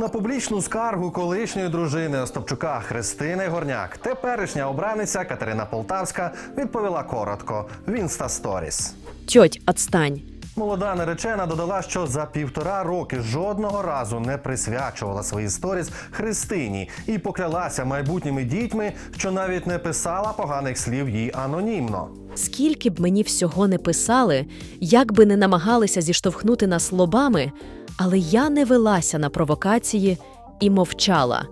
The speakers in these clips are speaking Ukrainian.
На публічну скаргу колишньої дружини Остапчука Христини Горняк теперішня обраниця Катерина Полтавська відповіла коротко в Інста Сторіс. Тьоть, отстань. Молода наречена додала, що за півтора роки жодного разу не присвячувала свої сторіс Христині і поклялася майбутніми дітьми, що навіть не писала поганих слів їй анонімно. Скільки б мені всього не писали, як би не намагалися зіштовхнути нас лобами, але я не велася на провокації і мовчала.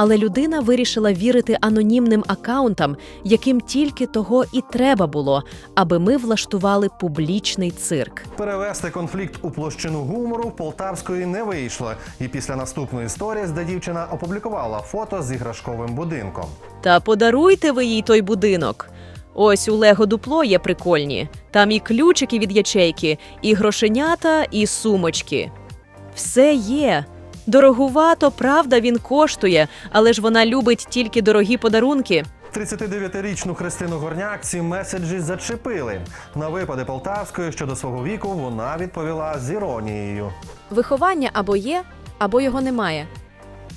Але людина вирішила вірити анонімним акаунтам, яким тільки того і треба було, аби ми влаштували публічний цирк. Перевести конфлікт у площину гумору Полтавської не вийшло. І після наступної сторіс, де дівчина опублікувала фото з іграшковим будинком. Та подаруйте ви їй той будинок. Ось у Лего дупло є прикольні. Там і ключики від ячейки, і грошенята, і сумочки. Все є. Дорогувато, правда, він коштує, але ж вона любить тільки дорогі подарунки. 39-річну Христину Горняк ці меседжі зачепили. На випади Полтавської щодо свого віку вона відповіла з іронією. Виховання або є, або його немає.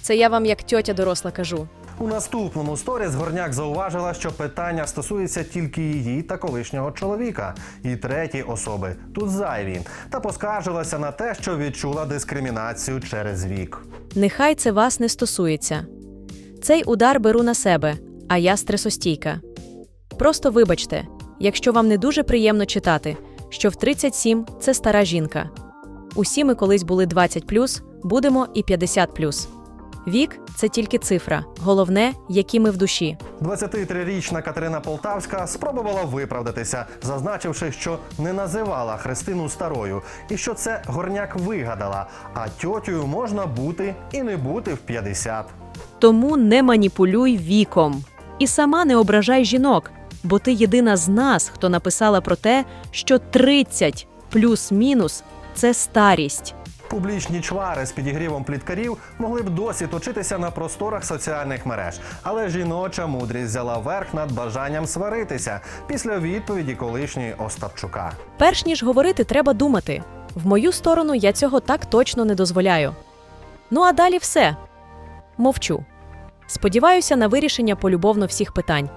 Це я вам як тьотя доросла кажу. У наступному сторіс Горняк зауважила, що питання стосується тільки її та колишнього чоловіка, і треті особи тут зайві, та поскаржилася на те, що відчула дискримінацію через вік. Нехай це вас не стосується. Цей удар беру на себе, а я стресостійка. Просто вибачте, якщо вам не дуже приємно читати, що в 37 це стара жінка. Усі ми колись були 20 будемо і 50 Вік це тільки цифра, головне, які ми в душі. 23-річна Катерина Полтавська спробувала виправдатися, зазначивши, що не називала Христину старою, і що це горняк вигадала, а тьотю можна бути і не бути в 50. Тому не маніпулюй віком. І сама не ображай жінок, бо ти єдина з нас, хто написала про те, що 30 плюс-мінус це старість. Публічні чвари з підігрівом пліткарів могли б досі точитися на просторах соціальних мереж, але жіноча мудрість взяла верх над бажанням сваритися після відповіді колишньої Остапчука. Перш ніж говорити, треба думати. В мою сторону я цього так точно не дозволяю. Ну а далі все. Мовчу. Сподіваюся на вирішення полюбовно всіх питань.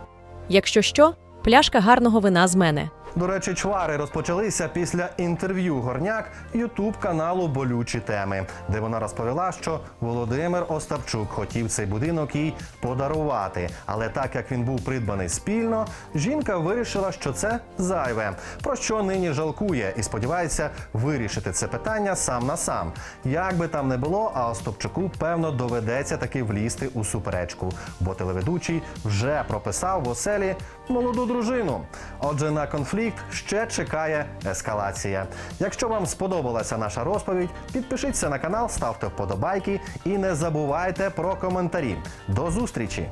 Якщо що, пляшка гарного вина з мене. До речі, чвари розпочалися після інтерв'ю горняк Ютуб каналу Болючі теми, де вона розповіла, що Володимир Остапчук хотів цей будинок їй подарувати. Але так як він був придбаний спільно, жінка вирішила, що це зайве, про що нині жалкує і сподівається вирішити це питання сам на сам. Як би там не було, а Остапчуку певно доведеться таки влізти у суперечку, бо телеведучий вже прописав в оселі молоду дружину. Отже, на конфлікт ще чекає ескалація. Якщо вам сподобалася наша розповідь, підпишіться на канал, ставте вподобайки і не забувайте про коментарі. До зустрічі!